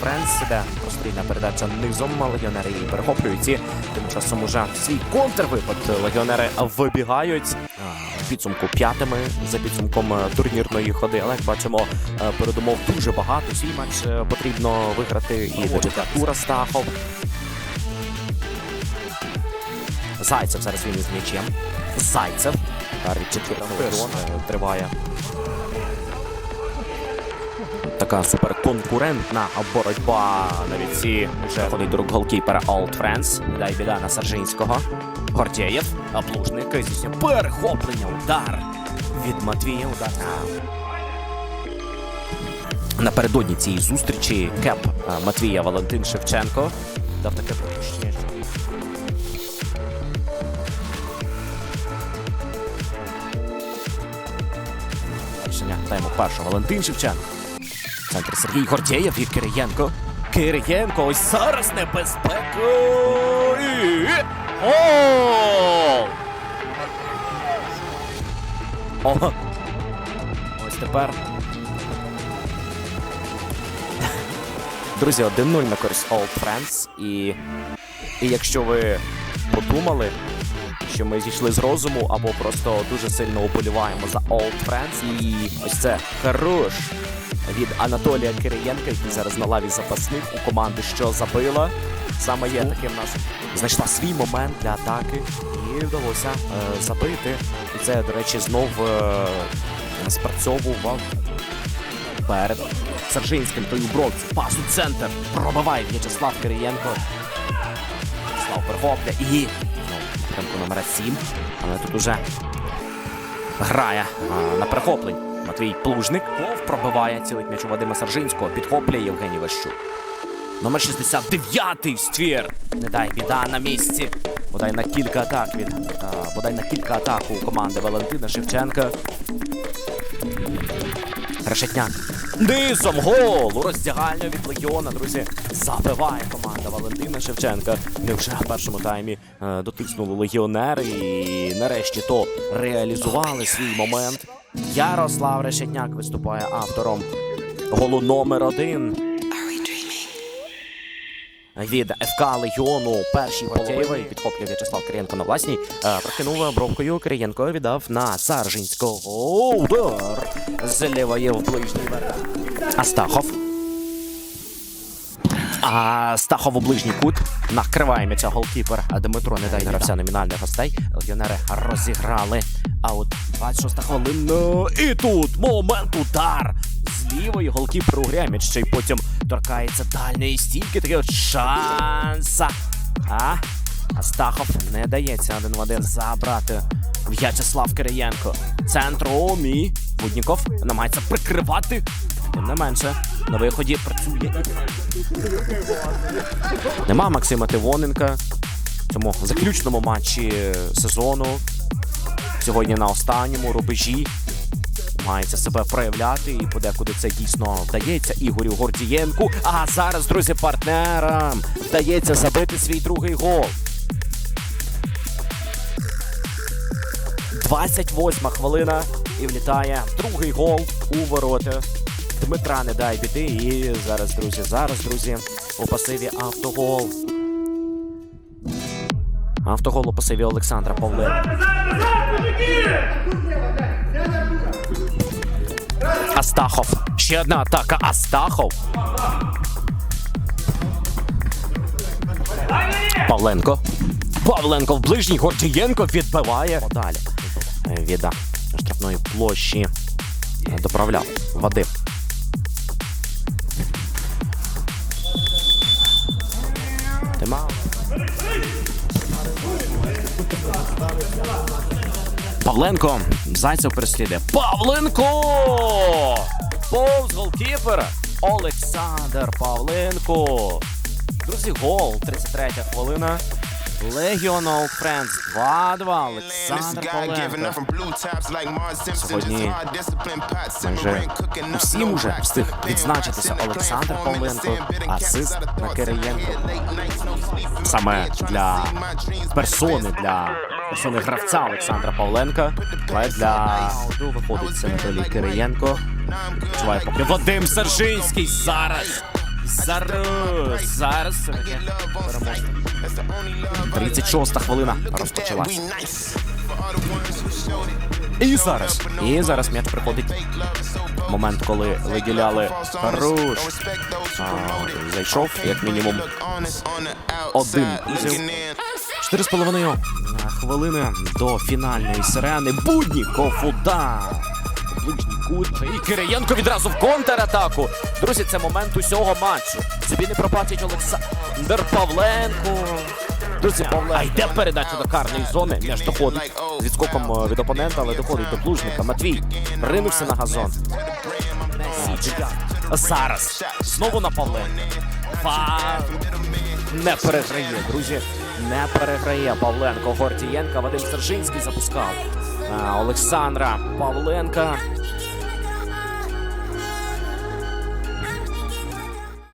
Френс іде прострільна передача низом. Легіонери її перехоплюють. І тим часом уже в свій контрвипад легіонери вибігають підсумку п'ятими за підсумком е, турнірної ходи. Але як бачимо, е, передумов дуже багато. Свій матч е, потрібно виграти і Тура Стахов. Зайцев зараз він із м'ячем. Зайцев. Від четвертого легіона триває. Така суперконкурентна боротьба на відці. Вже ходить до рук голкіпера Олд Френс. Дай біда на Саржинського. Гордєєв. Плужник здійснює перехоплення. Удар від Матвія. Удар. Напередодні цієї зустрічі кеп е, Матвія Валентин Шевченко дав таке припущення. Що Рішення тайму першого Валентин Шевченко. Центр Сергій Гордєєв і Кириєнко. Кириєнко ось зараз небезпека. І... Гол! О! Ось тепер. Друзі, 1-0 на користь Old Friends. І, і якщо ви подумали, що ми зійшли з розуму або просто дуже сильно уболіваємо за Old Friends. І ось це хорош від Анатолія Кириєнка, який зараз на лаві запасних у команди, що забила. Саме є таким нас знайшла свій момент для атаки і вдалося е, забити. І це, до речі, знов е, спрацьовував перед Саржинським той бровці. Пас центр. Пробиває В'ячеслав Кириєнко. Слав перехопля і напрямку номера 7. Але тут уже грає на перехоплень. Матвій Плужник. Пробиває цілить м'яч у Вадима Саржинського. Підхоплює Євгеній Ващук. Номер 69-й ствір. Не дай біда на місці. Бодай на кілька атак від. а, бодай на кілька атак у команди Валентина Шевченка. Решетняк. Низом гол у роздягальню від Легіона, друзі. Забиває команда Валентина Шевченка. І вже в першому таймі е, дотиснули легіонери і нарешті то реалізували свій момент. Ярослав Решетняк виступає автором голу номер один. Від ФК Легіону першій Гордєєвої підхоплює В'ячеслав Кирієнко на власній. Е, Прокинув бровкою. Кирієнко віддав на Саржинського. Удар з лівої в ближній. Астахов. А Стахов у ближній кут. Накриває м'яча голкіпер. Дмитро не дай гравця номінальних гостей. Легіонери розіграли. А от 26 хвилина. І тут момент удар. З лівої голкіпер угряє м'яч ще й потім торкається дальньої стійки. Такий от шанса. А? Астахов не дається один в один забрати. В'ячеслав Кириєнко. Центром і Будніков намагається прикривати. Тим не менше, на виході працює. Нема Максима Тивоненка в цьому заключному матчі сезону. Сьогодні на останньому рубежі мається себе проявляти, і подекуди це дійсно вдається Ігорю Гордієнку. А зараз, друзі, партнерам вдається забити свій другий гол. 28 хвилина і влітає другий гол у ворота. Дмитра не дай біди. І зараз, друзі, зараз, друзі, у пасиві автогол. Автогол у пасиві Олександра Павленка. Астахов. Ще одна атака. Астахов. Павленко. Павленко в ближній Гордієнко відбиває. Далі. Від а, штрафної площі доправляв Вадим. Павленко. Зайцев переслідує. Павленко! Повз голкіпера. Олександр Павленко. Друзі, гол. 33 хвилина. Legion Old Friends 2-2. Олександр Павленко. Сьогодні майже Усім уже встиг відзначитися Олександр Павленко, асист на Кириєнко. Саме для персони, для персони гравця Олександра Павленка. Але для виходить Анатолій Кириєнко. Чуває поки Вадим Сержинський зараз Зараз, зараз все таки переможемо. 36 хвилина розпочалась. І зараз. І зараз м'яч приходить. Момент, коли виділяли хорош. Зайшов, як мінімум, один. Чотири з половиною хвилини до фінальної сирени. Будніков удар. Ближній кут. І Кириєнко відразу в контратаку. Друзі, це момент усього матчу. Собі не пробачить Олександр Павленко. Друзі, а йде передача до карної зони. М'яч доходить з відскоком е, від опонента, але доходить до плужника. Матвій ринувся на газон. Зараз. Знову на Павленко. Фа... Не переграє, друзі. Не переграє Павленко. Гордієнка. Вадим Сержинський запускав. Олександра Павленка.